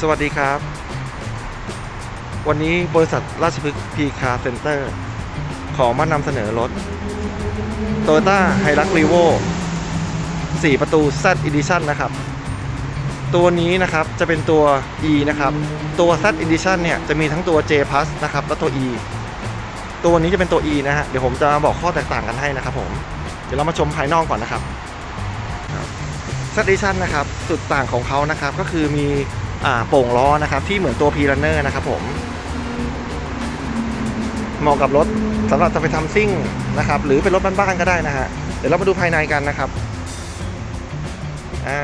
สวัสดีครับ วันนี้บริษัทราชพฤกษ์พีคาเซ็นเตอร์ ขอมานำเสนอรถ Toyota h i l u x r e v o 4ประตู Z Edition นะครับ ตัวนี้นะครับจะเป็นตัว E นะครับ ตัว Z Edition เนี่ยจะมีทั้งตัว J Plus นะครับ และตัว E ตัวนี้จะเป็นตัว E นะฮะ เดี๋ยวผมจะบอกข้อแตกต่างกันให้นะครับผม เดี๋ยวเรามาชมภายนอกก่อนนะครับ Z Edition นะครับ จุดต่างของเขานะครับก็คือมี โป่งล้อนะครับ ที่เหมือนตัว P Runner นะครับผมเหมาะกับรถสำหรับจะไปทำซิ่งนะครับ หรือเป็นรถบ้านๆก็ได้นะฮะเดี๋ยวเรามาดูภายในกันนะครับอ่า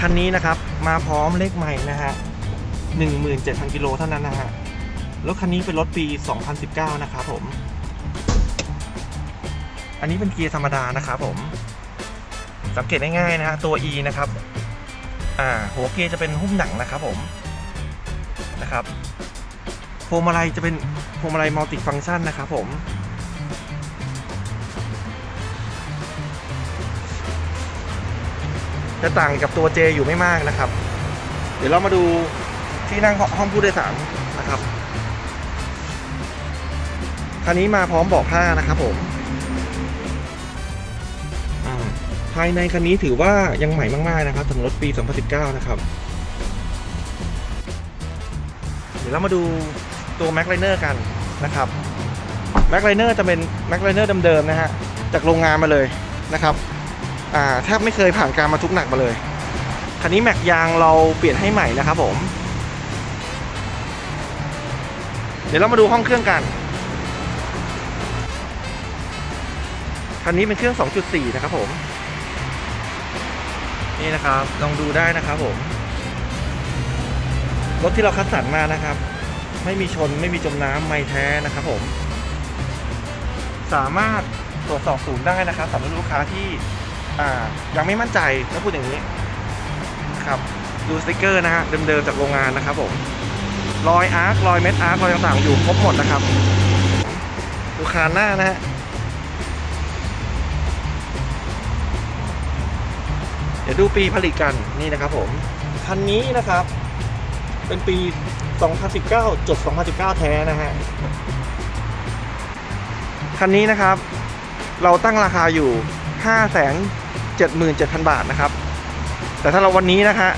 คันนี้นะครับมาพร้อมเลขใหม่นะฮะ17,000กิโลเท่านั้นนะฮะรถคันนี้เป็นรถปี 2019 นะครับผม อันนี้เป็นเกียร์ธรรมดานะครับผม สังเกตง่ายๆนะฮะตัว E นะครับอ่าหัวเกียร์จะเป็นหุ้มหนังนะครับผมนะครับพวงมาลัยจะเป็นพวงมาลัยมัลติฟังก์ชันนะครับผม จะต่างกับตัว J อยู่ไม่มากนะครับ เดี๋ยวเรามาดูที่นั่งห้องผู้โดยสารนะครับคันนี้มาพร้อมเบาะผ้านะครับผมาภายในคันนี้ถือว่ายังใหม่มากๆนะครับสำหรับรถปี 2019 นะครับ เดี๋ยวเรามาดูตัว Mac l i n e r กันนะครับ Mac l i n e r จะเป็น Mac l i n e r เดิมๆนะฮะ จากโรงงานมาเลยนะครับอ่าแทบไม่เคยผ่านการมาทุกหนักมาเลย คันนี้แม็กยางเราเปลี่ยนให้ใหม่นะครับผม เดี๋ยวเรามาดูห้องเครื่องกันคันนี้เป็นเครื่อง 2.4 นะครับผม นี่นะครับลองดูได้นะครับผม รถที่เราคัดสรรมานะครับ ไม่มีชนไม่มีจมน้ำไม่แท้นะครับผม สามารถตรวจสอบศูนย์ได้นะครับสำหรับลูกค้าที่ยังไม่มั่นใจต้องพูดอย่างนี้ครับดูสติกเกอร์นะฮะเดิมๆจากโรงงานนะครับผมรอยอาร์ครอยเม็ดอาร์ครอยต่างๆอยู่ครบหมดนะครับ ดูคานหน้านะฮะ ดี๋ยวดูปีผลิตกันนี่นะครับผมคันนี้นะครับ เป็นปี 2019จด2019 แท้นะฮะคันนี้นะครับ เราตั้งราคาอยู่ 577,000 บาทนะครับ แต่ถ้าเราวันนี้นะฮะ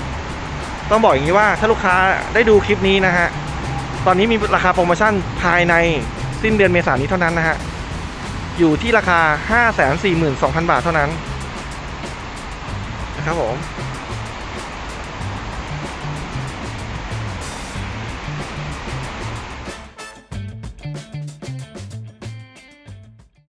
ต้องบอกอย่างนี้ว่าถ้าลูกค้าได้ดูคลิปนี้นะฮะตอนนี้มีราคาโปรโมชั่นภายในสิ้นเดือนเมษายนนี้เท่านั้นนะฮะอยู่ที่ราคา 542,000 บาทเท่านั้นนะ ครับผม